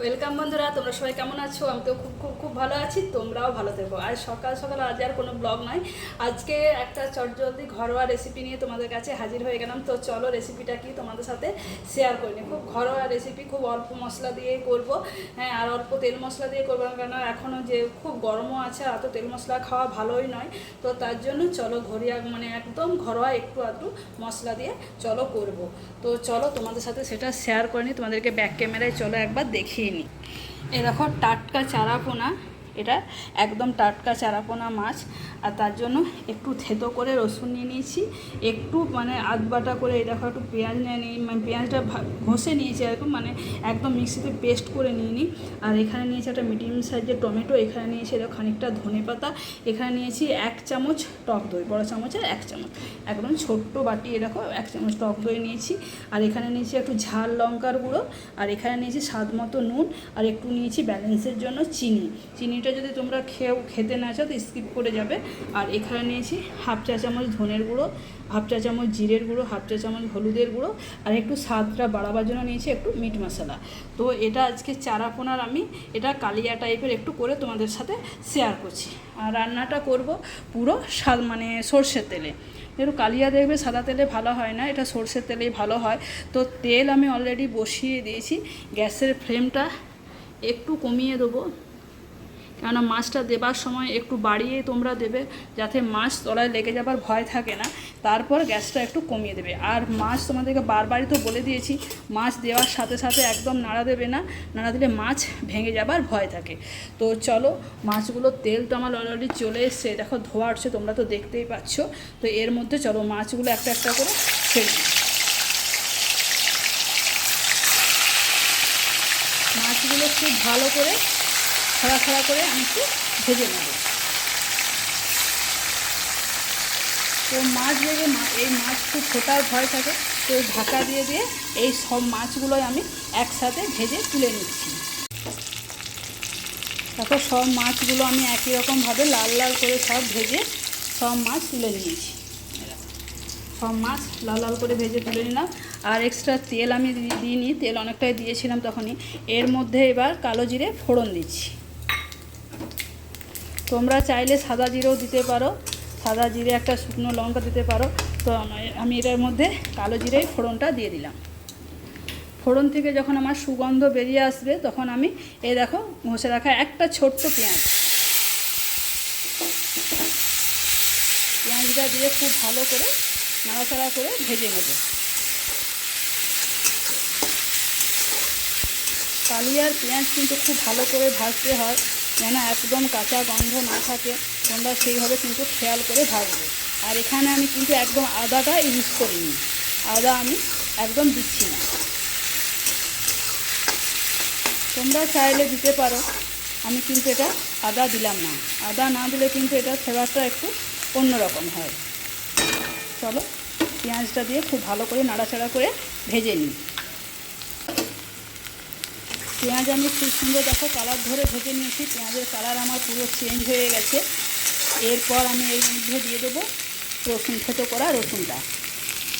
Welcome বন্ধুরা, তোমরা সবাই কেমন আছো? আমি তো খুব খুব খুব ভালো আছি, তোমরাও ভালো থেকো। আর সকাল সকাল আজ আর কোনো ব্লগ নয়। আজকে একটা চটজলদি ঘরোয়া রেসিপি নিয়ে তোমাদের কাছে হাজির হয়ে গেলাম। তো চলো রেসিপিটা কি তোমাদের সাথে শেয়ার করে নিই। খুব ঘরোয়া রেসিপি খুব অল্প মশলা দিয়ে করব। হ্যাঁ আর অল্প তেল মশলা দিয়ে করব। না কেন এখনও যে খুব গরমও আছে অত তেল মশলা খাওয়া ভালোই নয়। তো তার জন্য চলো ঘরিয়া মানে একদম ঘরোয়া একটু আধটু মশলা দিয়ে চলো করব। তো চলো তোমাদের সাথে সেটা শেয়ার করে নিই। তোমাদেরকে ব্যাক ক্যামেরায় চলো একবার দেখিয়ে নিই এ দেখো টাটকা চারাপোনা এটা একদম টাটকা চারাপোনা মাছ। আর তার জন্য একটু থেতো করে রসুন নিয়ে নিয়েছি। একটু মানে আধ বাটা করে এই দেখো একটু পেঁয়াজ নিয়ে নিই। মানে পেঁয়াজটা ঘষে নিয়েছি এরকম মানে একদম মিক্সিতে পেস্ট করে নিয়ে নিই। আর এখানে নিয়েছি একটা মিডিয়াম সাইজের টমেটো, এখানে নিয়েছি এরকম খানিকটা ধনে পাতা। এখানে নিয়েছি এক চামচ টক দই, বড় চামচের এক চামচ। একদম ছোট্ট বাটি এরকম এক চামচ টক দই নিয়েছি। আর এখানে নিয়েছি একটু ঝাল লঙ্কার গুঁড়ো। আর এখানে নিয়েছি স্বাদ মতো নুন। আর একটু নিয়েছি ব্যালেন্সের জন্য চিনি। চিনিটা যদি তোমরা খেয়েও খেতে না চাও, তো স্কিপ করে যাবে। আর এখানে নিয়েছি হাফ চা চামচ ধনের গুঁড়ো, হাফ চা চামচ জিরের গুঁড়ো, হাফ চা চামচ হলুদের গুঁড়ো, আর একটু স্বাদটা বাড়াবার জন্য নিয়েছি একটু মিট মশলা। তো এটা আজকে চারাপোনার আমি এটা কালিয়া টাইপের একটু করে তোমাদের সাথে শেয়ার করছি। আর রান্নাটা করব পুরো স্বাদ মানে সর্ষের তেলে। একটু কালিয়া দেখবে সাদা তেলে ভালো হয় না, এটা সর্ষের তেলেই ভালো হয়। তো তেল আমি অলরেডি বসিয়ে দিয়েছি, গ্যাসের ফ্লেমটা একটু কমিয়ে দেবো। কেননা মাছটা দেবার সময় একটু বাড়িয়ে তোমরা দেবে, যাতে মাছ তলায় লেগে যাবার ভয় থাকে না। তারপর গ্যাসটা একটু কমিয়ে দেবে। আর মাছ তোমাদেরকে বারবারই তো বলে দিয়েছি, মাছ দেওয়ার সাথে সাথে একদম নাড়া দেবে না। নাড়া দিলে মাছ ভেঙে যাবার ভয় থাকে। তো চলো মাছগুলো তেল তো আমার অলরেডি চলে এসছে। দেখো, ধোয়া উঠছে তোমরা তো দেখতেই পাচ্ছ। তো এর মধ্যে চলো, মাছগুলো একটা একটা করে ছেড়ে মাছগুলো খুব ভালো করে ছড়া ছড়া করে আমি একটু ভেজে নেব। তো মাছ ভেজে এই মাছ খুব ফোটার ভয় থাকে, তো ঢাকা দিয়ে দিয়ে এই সব মাছগুলোই আমি একসাথে ভেজে তুলে নিচ্ছি। তারপর সব মাছগুলো আমি একই রকমভাবে লাল লাল করে সব ভেজে সব মাছ তুলে নিয়েছি। সব মাছ লাল লাল করে ভেজে তুলে নিলাম। আর এক্সট্রা তেল আমি দিইনি, তেল অনেকটাই দিয়েছিলাম তখনই। এর মধ্যে এবার কালো জিরে ফোড়ন দিচ্ছি। তোমরা চাইলে সাদা জিরেও দিতে পারো। সাদা জিরে একটা শুকনো লঙ্কা দিতে পারো। তো আমি- এটার মধ্যে কালো জিরে ফোড়নটা দিয়ে দিলাম। ফোড়ন থেকে যখন আমার সুগন্ধ বেরিয়ে আসবে, তখন আমি এ দেখো, ঘষে রাখা একটা ছোট্ট পেঁয়াজ। পেঁয়াজটা দিয়ে খুব ভালো করে নাড়াচাড়া করে ভেজে নেব। কালিয়ার পেঁয়াজ কিন্তু খুব ভালো করে ভাজতে হয়। যেন একদম কাঁচা গন্ধ না থাকে, তোমরা সেইভাবে কিন্তু খেয়াল করে ভাজবে। আর এখানে আমি কিন্তু একদম আদাটা ইউজ করিনি। আদা আমি একদম দিচ্ছি না। তোমরা চাইলে দিতে পারো। আমি কিন্তু এটা আদা দিলাম না। আদা না দিলে কিন্তু এটা ফ্লেভারটা একটু অন্যরকম হয়। চলো, পেঁয়াজটা দিয়ে খুব ভালো করে নাড়াচাড়া করে ভেজে নিই। পেঁয়াজ আমি খুব সুন্দর দেখো কালার ধরে ভেজে নিয়েছি। পেঁয়াজের কালার আমার পুরো চেঞ্জ হয়ে গেছে। এরপর আমি এর মধ্যে দিয়ে দেবো রসুন, থেতো করা রসুনটা।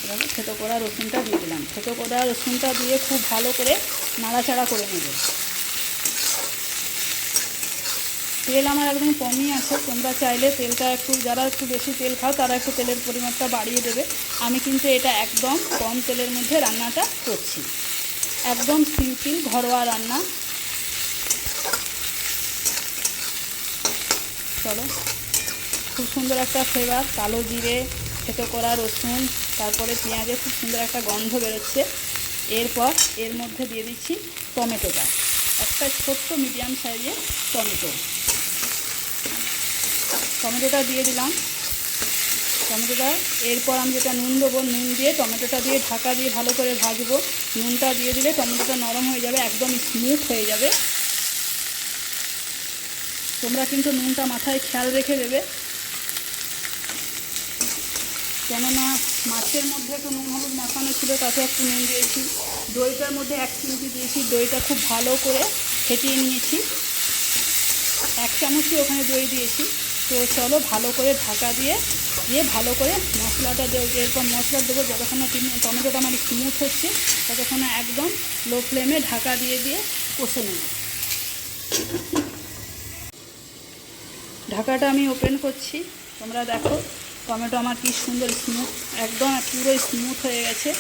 এভাবে থেতো করা রসুনটা দিয়ে দিলাম। থেতো করা রসুনটা দিয়ে খুব ভালো করে নাড়াচাড়া করে নেব। তেল আমার একদম কমই আছে। তোমরা চাইলে তেলটা একটু, যারা একটু বেশি তেল খাও, তারা একটু তেলের পরিমাণটা বাড়িয়ে দেবে। আমি কিন্তু এটা একদম কম তেলের মধ্যে রান্নাটা করছি। একদম সিম্পল ঘরোয়া রান্না। চলো। খুব সুন্দর একটা ফ্লেভার, কালো জিরে, থেতো করা রসুন, তারপরে পেঁয়াজে খুব সুন্দর একটা গন্ধ বেরোচ্ছে। এরপর এর মধ্যে দিয়ে দিচ্ছি টমেটোটা। একটা ছোট্ট মিডিয়াম সাইজের টমেটো। টমেটোটা দিয়ে দিলাম। টমেটোটা এরপর আমি যেটা নুন দেবো, নুন দিয়ে টমেটোটা দিয়ে ঢাকা দিয়ে ভালো করে ভাজবো। নুনটা দিয়ে দিলে টমেটোটা নরম হয়ে যাবে, একদম স্মুথ হয়ে যাবে। তোমরা কিন্তু নুনটা মাথায় খেয়াল রেখে দেবে। কেননা মাছের মধ্যে একটু নুন হলুদ মাখানো ছিল তাতে একটু নুন দিয়েছি। দইটার মধ্যে এক চিমটি দিয়েছি, দইটা খুব ভালো করে ফেটিয়ে নিয়েছি। এক চামচই ওখানে দই দিয়েছি। তো চলো ভালো করে ঢাকা দিয়ে দিয়ে ভালো করে মশলাটা দেবো, এরপর মশলা দেবো যতক্ষণ না টিম- টমেটোটা আমার স্মুথ হচ্ছে, ততক্ষণ একদম লো ফ্লেমে ঢাকা দিয়ে দিয়ে কষে নেব। ঢাকাটা আমি ওপেন করছি, তোমরা দেখো টমেটো আমার কি সুন্দর স্মুথ একদম পুরো স্মুথ হয়ে গেছে।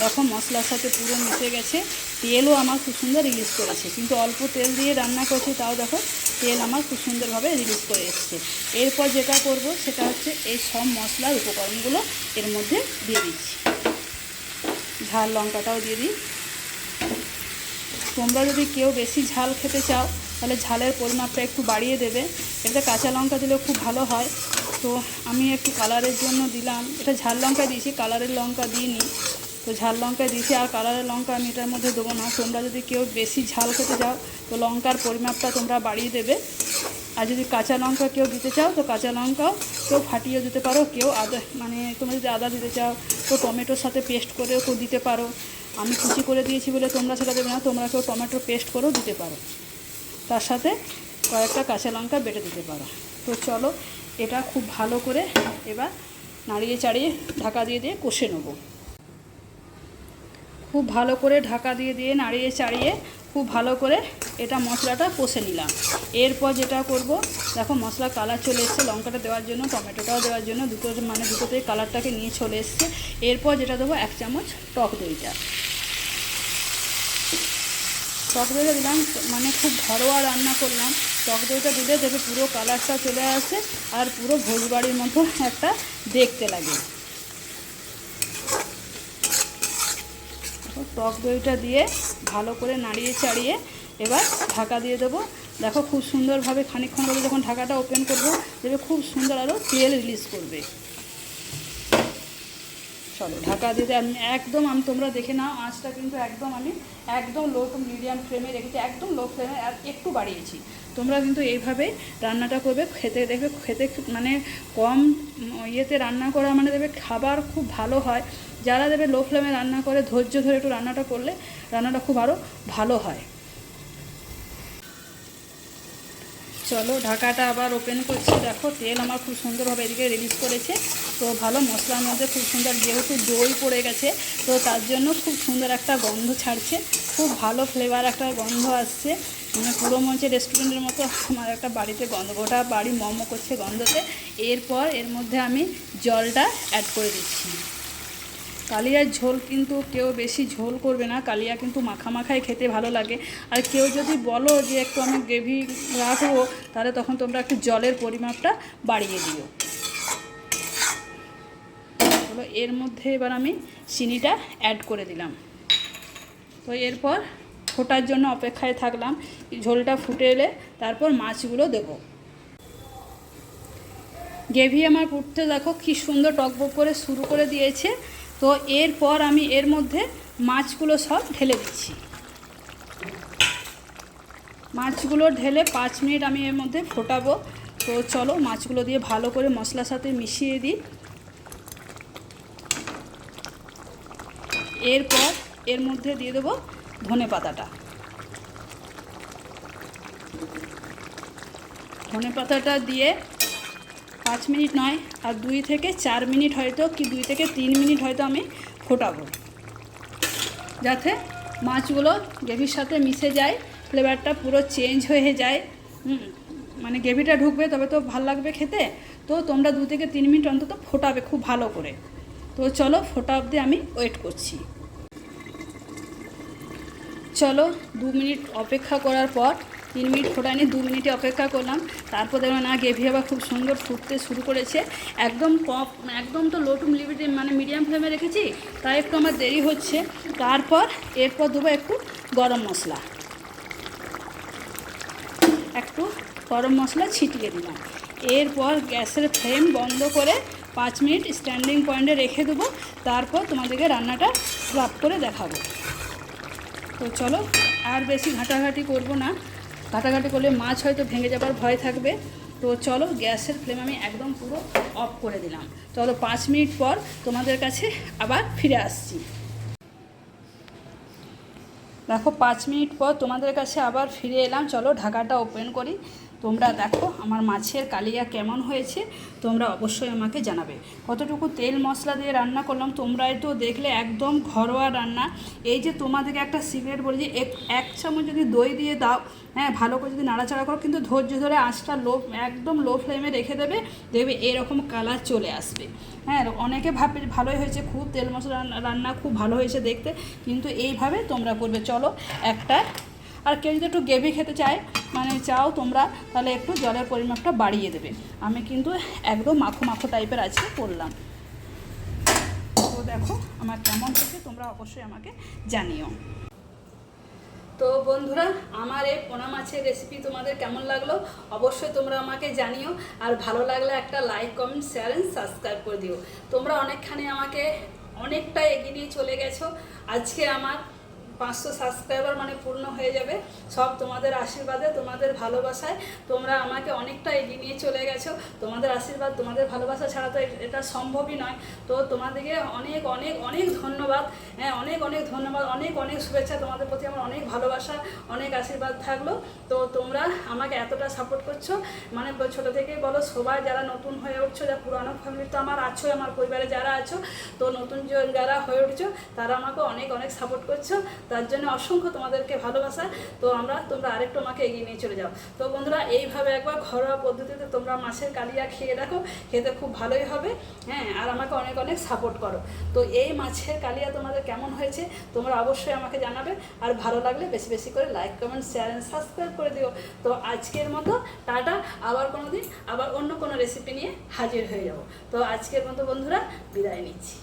দেখো মশলার সাথে পুরো মিশে গেছে। তেলও আমার খুব সুন্দর রিলিজ করেছে। কিন্তু অল্প তেল দিয়ে রান্না করছি, তাও দেখো তেল আমার খুব সুন্দরভাবে রিলিজ করে এসছে। এরপর যেটা করব, সেটা হচ্ছে এই সব মশলার উপকরণগুলো এর মধ্যে দিয়ে দিচ্ছি। ঝাল লঙ্কাটাও দিয়ে দিই। তোমরা যদি কেউ বেশি ঝাল খেতে চাও, তাহলে ঝালের পরিমাপটা একটু বাড়িয়ে দেবে। এটাতে কাঁচা লঙ্কা দিলেও খুব ভালো হয়। তো আমি একটু কালারের জন্য দিলাম। এটা ঝাল লঙ্কা দিয়েছি কালারের লঙ্কা দিইনি। তো ঝাল লঙ্কা দিয়েছি আর কালারের লঙ্কা আমি এটার মধ্যে দেবো না। তোমরা যদি কেউ বেশি ঝাল খেতে চাও, তো লঙ্কার পরিমাপটা তোমরা বাড়িয়ে দেবে। আর যদি কাঁচা লঙ্কা কেউ দিতে চাও, তো কাঁচা লঙ্কাও কেউ ফাটিয়ে দিতে পারো। কেউ আদা মানে তোমরা যদি আদা দিতে চাও, তো টমেটোর সাথে পেস্ট করেও কেউ দিতে পারো। আমি কুচি করে দিয়েছি বলে তোমরা সেটা দেবে না, তোমরা কেউ টমেটো পেস্ট করেও দিতে পারো। তার সাথে কয়েকটা কাঁচা লঙ্কা বেটে দিতে পারো। তো চলো এটা খুব ভালো করে এবার নাড়িয়ে চাড়িয়ে ঢাকা দিয়ে দিয়ে কষে নেব। খুব ভালো করে ঢাকা দিয়ে দিয়ে নাড়িয়ে চাড়িয়ে খুব ভালো করে এটা মশলাটা কষে নিলাম। এরপর যেটা করব, দেখো মশলা কালার চলে এসছে, লঙ্কাটা দেওয়ার জন্য, টমেটোটাও দেওয়ার জন্য, দুটো মানে দুটোতেই কালারটাকে নিয়ে চলে এসছে। এরপর যেটা দেবো, এক চামচ টক দইটা। টক দইটা দিলাম মানে খুব ঘরোয়া রান্না করলাম। টক দইটা দিলে দেখবে পুরো কালারটা চলে আসে আর পুরো ভোজবাড়ির মতো একটা দেখতে লাগে। টক দইটা দিয়ে ভালো করে নাড়িয়ে চাড়িয়ে এবার ঢাকা দিয়ে দেবো। দেখো খুব সুন্দরভাবে খানিকক্ষণ করে যখন ঢাকাটা ওপেন করব, দেখবে খুব সুন্দর আরও তেল রিলিজ করবে। চলো, ঢাকা দিতে আমি একদম, আমি তোমরা দেখে নাও, আঁচটা কিন্তু একদম আমি একদম লো টু মিডিয়াম ফ্লেমে রেখেছি একদম লো ফ্লেমে আর একটু বাড়িয়েছি। তোমরা কিন্তু এইভাবে রান্নাটা করবে, খেতে দেখবে, খেতে মানে কম ইয়েতে রান্না করা মানে দেবে খাবার খুব ভালো হয়। যারা দেবে লো ফ্লেমে রান্না করে, ধৈর্য ধরে একটু রান্নাটা করলে রান্নাটা খুব আরও ভালো হয়। চলো, ঢাকাটা আবার ওপেন করছি। দেখো, তেল আমার খুব সুন্দরভাবে এদিকে রিলিজ করেছে। তো ভালো মশলার মধ্যে খুব সুন্দর, যেহেতু দই পড়ে গেছে, তো তার জন্য খুব সুন্দর একটা গন্ধ ছাড়ছে। খুব ভালো ফ্লেভার একটা গন্ধ আসছে। মানে পুরো মঞ্চে রেস্টুরেন্টের মতো আমার একটা বাড়িতে গন্ধ, গোটা বাড়ি মম করছে গন্ধতে। এরপর এর মধ্যে আমি জলটা অ্যাড করে দিচ্ছি। কালিয়ার ঝোল কিন্তু কেউ বেশি ঝোল করবে না। কালিয়া কিন্তু মাখা মাখাই খেতে ভালো লাগে। আর কেউ যদি বলো যে একটু আমি গ্রেভি রাখব, তাহলে তখন তোমরা একটু জলের পরিমাপটা বাড়িয়ে দিও। হলো এর মধ্যে এবার আমি চিনিটা অ্যাড করে দিলাম। তো এরপর ফোটার জন্য অপেক্ষায় থাকলাম, ঝোলটা ফুটে এলে তারপর মাছগুলো দেবো। গ্রেভি আমার ফুটতে দেখো কি সুন্দর টকবক করে শুরু করে দিয়েছে। তো এরপর আমি এর মধ্যে মাছগুলো সব ঢেলে দিচ্ছি। মাছগুলো ঢেলে পাঁচ মিনিট আমি এর মধ্যে ফোটাবো। তো চলো, মাছগুলো দিয়ে ভালো করে মশলার সাথে মিশিয়ে দিই। এরপর এর মধ্যে দিয়ে দেবো ধনে পাতাটা। ধনে পাতাটা দিয়ে পাঁচ মিনিট নয়, আর দুই থেকে চার মিনিট হয়তো কি দুই থেকে তিন মিনিট হয়তো আমি ফোটাবো। যাতে মাছগুলো গ্রেভির সাথে মিশে যায়, ফ্লেভারটা পুরো চেঞ্জ হয়ে যায়। মানে গ্রেভিটা ঢুকবে, তবে তো ভালো লাগবে খেতে। তো তোমরা দু থেকে তিন মিনিট অন্তত ফোটাবে খুব ভালো করে। তো চলো ফোটা অবধি আমি ওয়েট করছি। চলো, দু মিনিট অপেক্ষা করার পর, তিন মিনিট ফোটায়নি, দু মিনিটে অপেক্ষা করলাম। তারপর দেখলাম, না গ্রেভি আবার খুব সুন্দর ফুটতে শুরু করেছে। একদম কম একদম তো লো টু লিমিটে মানে মিডিয়াম ফ্লেমে রেখেছি, তাই একটু আমার দেরি হচ্ছে। তারপর, এরপর দেবো একটু গরম মশলা। একটু গরম মশলা ছিটিয়ে দিলাম। এরপর গ্যাসের ফ্লেম বন্ধ করে পাঁচ মিনিট স্ট্যান্ডিং পয়েন্টে রেখে দেবো। তারপর তোমাদেরকে রান্নাটা সার্ভ করে দেখাবো। তো চলো, আর বেশি ঘাটাঘাটি করব না। ঘাটাঘাটি করলে মাছ হয়তো ভেঙে যাবার ভয় থাকবে। তো চলো, গ্যাসের ফ্লেম আমি একদম পুরো অফ করে দিলাম। চলো, পাঁচ মিনিট পর তোমাদের কাছে আবার ফিরে আসছি। দেখো, পাঁচ মিনিট পর তোমাদের কাছে আবার ফিরে এলাম। চলো, ঢাকাটা ওপেন করি। তোমরা দেখো আমার মাছের কালিয়া কেমন হয়েছে, তোমরা অবশ্যই আমাকে জানাবে। কতটুকু তেল মশলা দিয়ে রান্না করলাম, তোমরাই তো দেখলে একদম ঘরোয়া রান্না। এই যে তোমাদেরকে একটা সিক্রেট বলি যে, এক এক চামচ যদি দই দিয়ে দাও হ্যাঁ ভালো করে যদি নাড়াচাড়া করো, কিন্তু ধৈর্য ধরে আঁচটা লো, একদম লো ফ্লেমে রেখে দেবে, দেখবে এরকম কালার চলে আসবে। হ্যাঁ অনেকে ভাবে ভালোই হয়েছে, খুব তেল মশলা রান্না খুব ভালো হয়েছে দেখতে, কিন্তু এইভাবে তোমরা করবে। চলো একটা আর কেউ যদি একটু গ্রেভি খেতে চায় মানে চাও তোমরা, তাহলে একটু জলের পরিমাপটা বাড়িয়ে দেবে। আমি কিন্তু একদম মাখো মাখো টাইপের আজকে করলাম। তো দেখো, আমার কেমন হয়েছে, তোমরা অবশ্যই আমাকে জানিও। তো বন্ধুরা, আমার এই পোনা মাছের রেসিপি তোমাদের কেমন লাগল, অবশ্যই তোমরা আমাকে জানিও। আর ভালো লাগলে একটা like comment share and subscribe করে দিও। তোমরা অনেকখানি আমাকে অনেকটা এগিয়ে নিয়ে চলে গেছো। আজকে আমার পাঁচশো সাবস্ক্রাইবার মানে পূর্ণ হয়ে যাবে। সব তোমাদের আশীর্বাদে, তোমাদের ভালোবাসায় তোমরা আমাকে অনেকটা এগিয়ে নিয়ে চলে গেছো। তোমাদের আশীর্বাদ, তোমাদের ভালোবাসা ছাড়া তো এটা সম্ভবই নয়। তো তোমাদেরকে অনেক অনেক অনেক ধন্যবাদ। হ্যাঁ অনেক অনেক ধন্যবাদ, অনেক অনেক শুভেচ্ছা তোমাদের প্রতি। আমার অনেক ভালোবাসা, অনেক আশীর্বাদ থাকল। তো তোমরা আমাকে এতটা সাপোর্ট করছ। মানে ছোটো থেকে বলো, সবাই যারা নতুন হয়ে উঠছো যা পুরানো ফ্যামিলি তো আমার আছো, আমার পরিবারে যারা আছো, তো নতুন যারা হয়ে উঠছো, তারা আমাকে অনেক অনেক সাপোর্ট করছ। তার জন্য অসংখ্য তোমাদেরকে ভালোবাসা। তো আমরা, তোমরা আরেকটু আমাকে এগিয়ে নিয়ে চলে যাও। তো বন্ধুরা, এইভাবে একবার ঘরোয়া পদ্ধতিতে তোমরা মাছের কালিয়া খেয়ে দেখো, খেতে খুব ভালোই হবে। হ্যাঁ আর আমাকে অনেক অনেক সাপোর্ট করো। তো এই মাছের কালিয়া তোমাদের কেমন হয়েছে, তোমরা অবশ্যই আমাকে জানাবে। আর ভালো লাগলে বেশি বেশি করে like comment share and subscribe করে দিও। তো আজকের মতো টাটা। আবার কোনো দিন আবার অন্য কোনো রেসিপি নিয়ে হাজির হয়ে যাব। তো আজকের মতো বন্ধুরা, বিদায় নিচ্ছি।